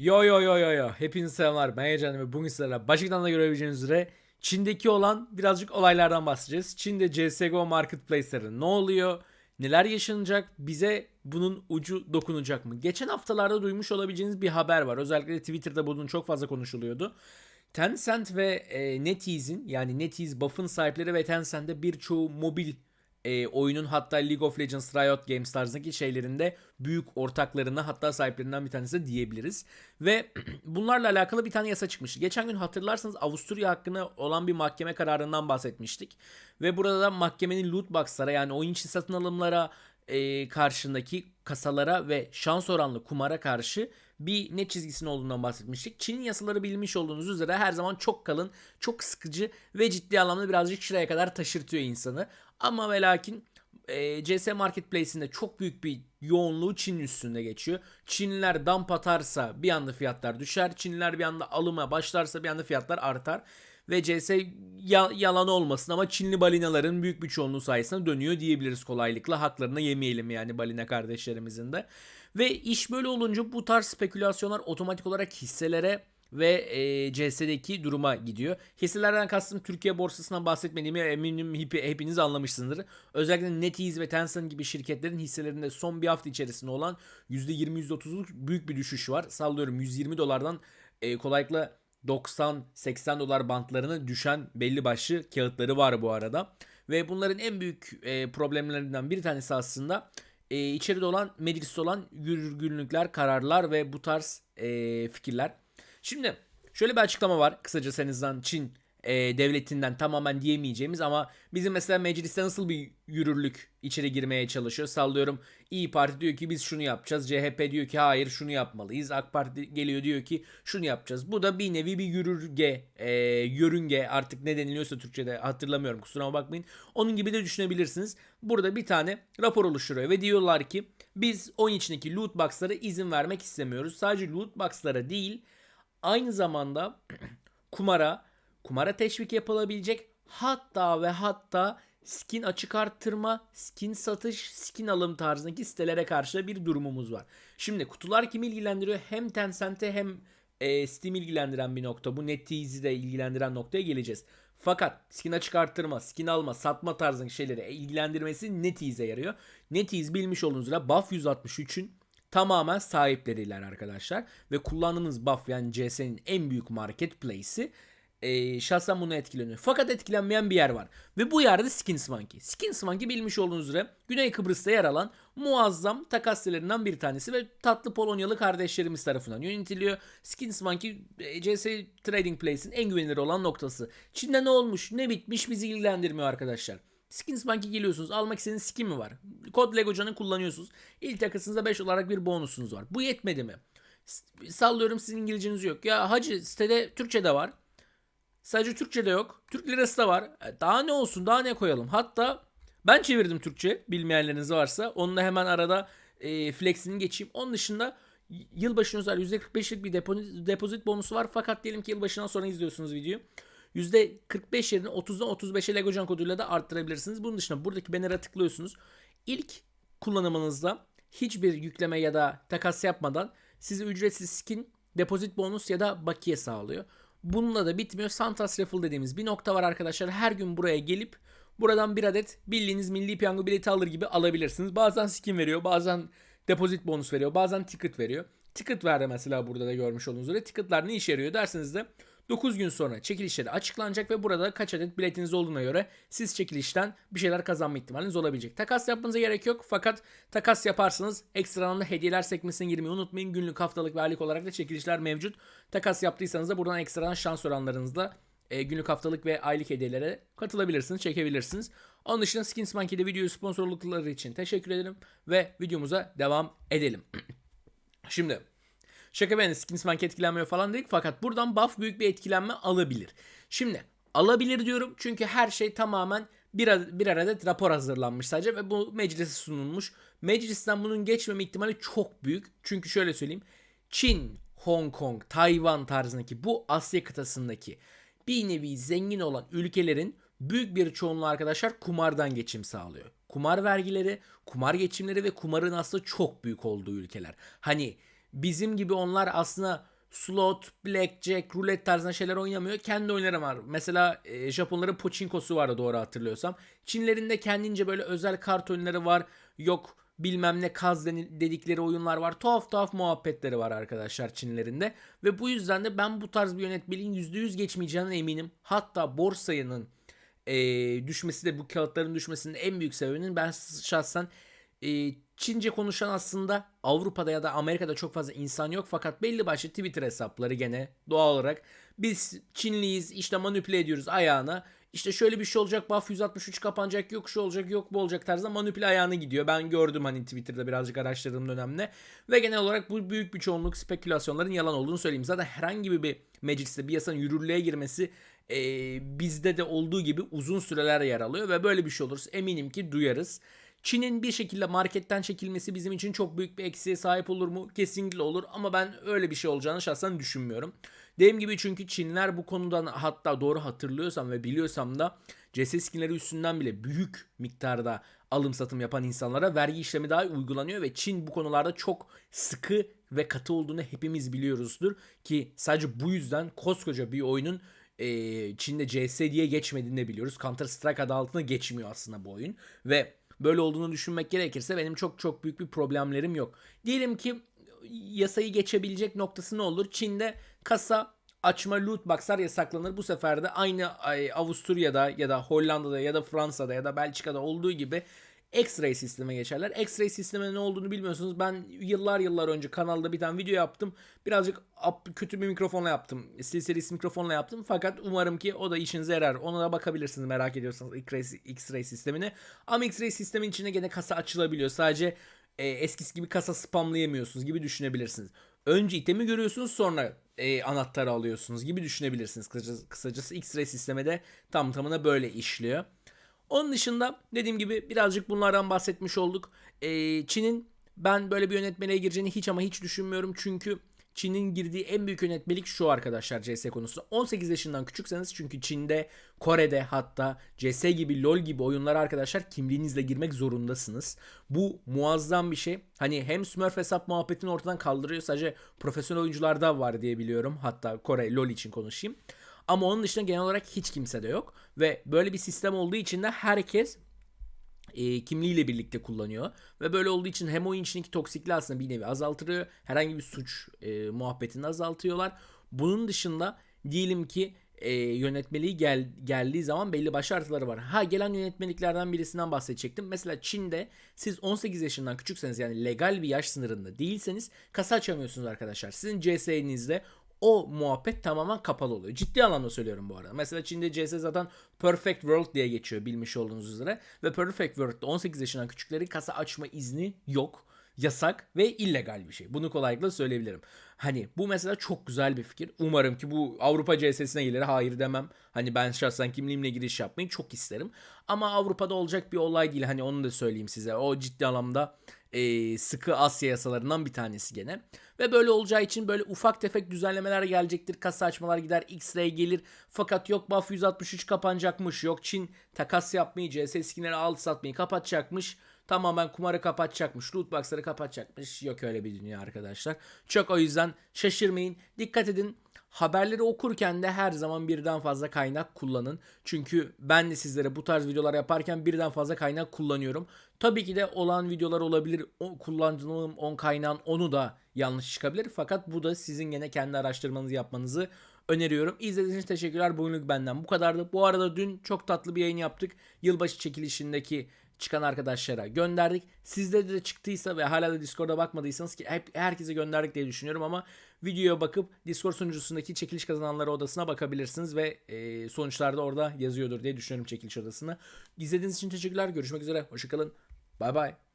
Yo yo yo yo yo. Hepinize selamlar. Ben Heyecan ve bugün sizlerle başlıktan da görebileceğiniz üzere Çin'deki olan birazcık olaylardan bahsedeceğiz. Çin'de CSGO marketplace'leri ne oluyor? Neler yaşanacak? Bize bunun ucu dokunacak mı? Geçen haftalarda duymuş olabileceğiniz bir haber var. Özellikle Twitter'da bunun çok fazla konuşuluyordu. Tencent ve e, NetEase'in yani NetEase Buff'ın sahipleri ve Tencent'de birçoğu mobil e, oyunun hatta League of Legends, Riot Games tarzındaki şeylerinde büyük ortaklarına hatta sahiplerinden bir tanesi diyebiliriz. Ve bunlarla alakalı bir tane yasa çıkmıştı. Geçen gün hatırlarsanız Avusturya hakkında olan bir mahkeme kararından bahsetmiştik. Ve burada da mahkemenin loot box'lara yani oyun içi satın alımlara e, karşındaki kasalara ve şans oranlı kumara karşı bir net çizgisinin olduğundan bahsetmiştik. Çin'in yasaları bilmiş olduğunuz üzere her zaman çok kalın, çok sıkıcı ve ciddi anlamda birazcık şuraya kadar taşırtıyor insanı. Ama ve lakin e, CS Marketplace'inde çok büyük bir yoğunluğu Çin'in üstünde geçiyor. Çinliler dump atarsa bir anda fiyatlar düşer. Çinliler bir anda alıma başlarsa bir anda fiyatlar artar. Ve CS ya- yalan olmasın ama Çinli balinaların büyük bir çoğunluğu sayesinde dönüyor diyebiliriz kolaylıkla. Haklarını yemeyelim yani balina kardeşlerimizin de. Ve iş böyle olunca bu tarz spekülasyonlar otomatik olarak hisselere ve e, CS'deki duruma gidiyor. Hisselerden kastım Türkiye borsasından bahsetmediğimi eminim hep- hepiniz anlamışsınızdır. Özellikle NetEase ve Tencent gibi şirketlerin hisselerinde son bir hafta içerisinde olan %20-%30'luk büyük bir düşüş var. Sallıyorum 120 dolardan e, kolaylıkla 90-80 dolar bantlarına düşen belli başlı kağıtları var bu arada. Ve bunların en büyük e, problemlerinden bir tanesi aslında e, içeride olan mecliste olan yürgünlükler, kararlar ve bu tarz e, fikirler. Şimdi şöyle bir açıklama var. Kısaca en azından Çin e, devletinden tamamen diyemeyeceğimiz ama bizim mesela mecliste nasıl bir yürürlük içeri girmeye çalışıyor. Sallıyorum İyi Parti diyor ki biz şunu yapacağız. CHP diyor ki hayır şunu yapmalıyız. AK Parti geliyor diyor ki şunu yapacağız. Bu da bir nevi bir yürürge, e, yörünge artık ne deniliyorsa Türkçe'de hatırlamıyorum kusuruma bakmayın. Onun gibi de düşünebilirsiniz. Burada bir tane rapor oluşturuyor ve diyorlar ki biz oyun içindeki loot box'lara izin vermek istemiyoruz. Sadece loot box'lara değil aynı zamanda kumara, kumara teşvik yapılabilecek hatta ve hatta skin açık arttırma, skin satış, skin alım tarzındaki sitelere karşı bir durumumuz var. Şimdi kutular kimi ilgilendiriyor? Hem Tencent'e hem e, Steam ilgilendiren bir nokta. Bu NetEase'i de ilgilendiren noktaya geleceğiz. Fakat skin açık arttırma, skin alma, satma tarzındaki şeyleri ilgilendirmesi NetEase'e yarıyor. NetEase bilmiş olduğunuz üzere Buff 163'ün tamamen sahipleriler arkadaşlar. Ve kullandığınız buff yani CS'nin en büyük marketplace'i e, şahsen bunu etkileniyor. Fakat etkilenmeyen bir yer var. Ve bu yerde Skins Monkey. Skins Monkey bilmiş olduğunuz üzere Güney Kıbrıs'ta yer alan muazzam takas sitelerinden bir tanesi ve tatlı Polonyalı kardeşlerimiz tarafından yönetiliyor. Skins Monkey CS Trading Place'in en güvenilir olan noktası. Çin'de ne olmuş ne bitmiş bizi ilgilendirmiyor arkadaşlar. Skins Bank'e geliyorsunuz. Almak istediğiniz skin mi var? Kod Legocan'ı kullanıyorsunuz. İlk takasınızda 5 olarak bir bonusunuz var. Bu yetmedi mi? Sallıyorum sizin İngilizceniz yok. Ya hacı sitede Türkçe de var. Sadece Türkçe de yok. Türk lirası da var. E, Daha ne olsun daha ne koyalım. Hatta ben çevirdim Türkçe bilmeyenleriniz varsa. Onunla hemen arada e, flexini geçeyim. Onun dışında yılbaşı özel %45'lik bir depo- depozit bonusu var. Fakat diyelim ki yılbaşından sonra izliyorsunuz videoyu. %45 yerine 30'dan 35'e Legocan koduyla da arttırabilirsiniz. Bunun dışında buradaki banner'a tıklıyorsunuz. İlk kullanımınızda hiçbir yükleme ya da takas yapmadan size ücretsiz skin, depozit bonus ya da bakiye sağlıyor. Bununla da bitmiyor. Santas Raffle dediğimiz bir nokta var arkadaşlar. Her gün buraya gelip buradan bir adet bildiğiniz milli piyango bileti alır gibi alabilirsiniz. Bazen skin veriyor, bazen depozit bonus veriyor, bazen ticket veriyor. Ticket verdi mesela burada da görmüş olduğunuz üzere. Ticketlar ne işe yarıyor derseniz de 9 gün sonra çekilişleri açıklanacak ve burada kaç adet biletiniz olduğuna göre siz çekilişten bir şeyler kazanma ihtimaliniz olabilecek. Takas yapmanıza gerek yok fakat takas yaparsanız ekstradan da hediyeler sekmesine girmeyi unutmayın. Günlük, haftalık ve aylık olarak da çekilişler mevcut. Takas yaptıysanız da buradan ekstradan şans oranlarınızla e, günlük, haftalık ve aylık hediyelere katılabilirsiniz, çekebilirsiniz. Onun dışında Skins Monkey'de videoyu sponsorlukları için teşekkür ederim ve videomuza devam edelim. Şimdi Şaka ben Skins Bank etkilenmiyor falan dedik fakat buradan buff büyük bir etkilenme alabilir. Şimdi alabilir diyorum çünkü her şey tamamen bir, bir adet rapor hazırlanmış sadece ve bu meclise sunulmuş. Meclisten bunun geçmeme ihtimali çok büyük. Çünkü şöyle söyleyeyim. Çin, Hong Kong, Tayvan tarzındaki bu Asya kıtasındaki bir nevi zengin olan ülkelerin büyük bir çoğunluğu arkadaşlar kumardan geçim sağlıyor. Kumar vergileri, kumar geçimleri ve kumarın aslında çok büyük olduğu ülkeler. Hani bizim gibi onlar aslında slot, blackjack, rulet tarzında şeyler oynamıyor. Kendi oyunları var. Mesela e, Japonların pachinkosu vardı doğru hatırlıyorsam. Çinlerin de kendince böyle özel kart oyunları var. Yok bilmem ne kaz dedikleri oyunlar var. Tuhaf tuhaf muhabbetleri var arkadaşlar Çinlerinde. Ve bu yüzden de ben bu tarz bir yönetmeliğin %100 geçmeyeceğine eminim. Hatta borsayının e, düşmesi de bu kağıtların düşmesinin en büyük sebebinin ben şahsen e, Çince konuşan aslında Avrupa'da ya da Amerika'da çok fazla insan yok fakat belli başlı Twitter hesapları gene doğal olarak biz Çinliyiz işte manipüle ediyoruz ayağına işte şöyle bir şey olacak buff 163 kapanacak yok şu olacak yok bu olacak tarzda manipüle ayağına gidiyor. Ben gördüm hani Twitter'da birazcık araştırdığım dönemde ve genel olarak bu büyük bir çoğunluk spekülasyonların yalan olduğunu söyleyeyim. Zaten herhangi bir mecliste bir yasanın yürürlüğe girmesi e, bizde de olduğu gibi uzun süreler yer alıyor ve böyle bir şey olursa eminim ki duyarız. Çin'in bir şekilde marketten çekilmesi bizim için çok büyük bir eksiğe sahip olur mu? Kesinlikle olur ama ben öyle bir şey olacağını şahsen düşünmüyorum. Dediğim gibi çünkü Çinler bu konudan hatta doğru hatırlıyorsam ve biliyorsam da CS skinleri üstünden bile büyük miktarda alım satım yapan insanlara vergi işlemi daha uygulanıyor ve Çin bu konularda çok sıkı ve katı olduğunu hepimiz biliyoruzdur ki sadece bu yüzden koskoca bir oyunun e, Çin'de CS diye geçmediğini de biliyoruz. Counter Strike adı altında geçmiyor aslında bu oyun ve böyle olduğunu düşünmek gerekirse benim çok çok büyük bir problemlerim yok. Diyelim ki yasayı geçebilecek noktası ne olur? Çin'de kasa açma loot box'lar yasaklanır. Bu sefer de aynı ay, Avusturya'da ya da Hollanda'da ya da Fransa'da ya da Belçika'da olduğu gibi X-ray sisteme geçerler. X-ray sisteminin ne olduğunu bilmiyorsunuz. Ben yıllar yıllar önce kanalda bir tane video yaptım. Birazcık kötü bir mikrofonla yaptım. SteelSeries mikrofonla yaptım. Fakat umarım ki o da işinize yarar. Ona da bakabilirsiniz merak ediyorsanız X-ray, sistemini. Ama X-ray sistemin içinde gene kasa açılabiliyor. Sadece e, eskisi gibi kasa spamlayamıyorsunuz gibi düşünebilirsiniz. Önce itemi görüyorsunuz sonra e, anahtarı alıyorsunuz gibi düşünebilirsiniz. Kısacası, X-ray sistemi de tam tamına böyle işliyor. Onun dışında dediğim gibi birazcık bunlardan bahsetmiş olduk. Ee, Çin'in ben böyle bir yönetmeliğe gireceğini hiç ama hiç düşünmüyorum. Çünkü Çin'in girdiği en büyük yönetmelik şu arkadaşlar CS konusu. 18 yaşından küçükseniz çünkü Çin'de, Kore'de hatta CS gibi LoL gibi oyunlara arkadaşlar kimliğinizle girmek zorundasınız. Bu muazzam bir şey. Hani hem Smurf hesap muhabbetini ortadan kaldırıyor. Sadece profesyonel oyuncularda var diye biliyorum. Hatta Kore LoL için konuşayım. Ama onun dışında genel olarak hiç kimse de yok. Ve böyle bir sistem olduğu için de herkes e, kimliğiyle birlikte kullanıyor. Ve böyle olduğu için hem oyun içindeki toksikliği aslında bir nevi azaltıyor. Herhangi bir suç e, muhabbetini azaltıyorlar. Bunun dışında diyelim ki e, yönetmeliği gel, geldiği zaman belli başlı var. Ha gelen yönetmeliklerden birisinden bahsedecektim. Mesela Çin'de siz 18 yaşından küçükseniz yani legal bir yaş sınırında değilseniz kasa açamıyorsunuz arkadaşlar. Sizin CS'nizde o muhabbet tamamen kapalı oluyor. Ciddi anlamda söylüyorum bu arada. Mesela Çin'de CS zaten Perfect World diye geçiyor bilmiş olduğunuz üzere. Ve Perfect World'da 18 yaşından küçüklerin kasa açma izni yok. Yasak ve illegal bir şey. Bunu kolaylıkla söyleyebilirim. Hani bu mesela çok güzel bir fikir. Umarım ki bu Avrupa CS'sine gelir. Hayır demem. Hani ben şahsen kimliğimle giriş yapmayı çok isterim. Ama Avrupa'da olacak bir olay değil. Hani onu da söyleyeyim size. O ciddi anlamda e, sıkı Asya yasalarından bir tanesi gene. Ve böyle olacağı için böyle ufak tefek düzenlemeler gelecektir. Kasa açmalar gider, X-Ray gelir. Fakat yok buff 163 kapanacakmış. Yok Çin takas yapmayı, CS skinleri al satmayı kapatacakmış. Tamamen kumarı kapatacakmış. Loot box'ları kapatacakmış. Yok öyle bir dünya arkadaşlar. Çok o yüzden şaşırmayın. Dikkat edin. Haberleri okurken de her zaman birden fazla kaynak kullanın. Çünkü ben de sizlere bu tarz videolar yaparken birden fazla kaynak kullanıyorum. Tabii ki de olan videolar olabilir. O kullandığım 10 kaynağın onu da yanlış çıkabilir. Fakat bu da sizin gene kendi araştırmanızı yapmanızı öneriyorum. İzlediğiniz teşekkürler. Bugünlük benden bu kadardı. Bu arada dün çok tatlı bir yayın yaptık. Yılbaşı çekilişindeki çıkan arkadaşlara gönderdik. Sizde de çıktıysa ve hala da Discord'a bakmadıysanız ki hep herkese gönderdik diye düşünüyorum ama videoya bakıp Discord sunucusundaki çekiliş kazananları odasına bakabilirsiniz ve e, sonuçlarda orada yazıyordur diye düşünüyorum çekiliş odasına. İzlediğiniz için teşekkürler. Görüşmek üzere. Hoşçakalın. Bay bay.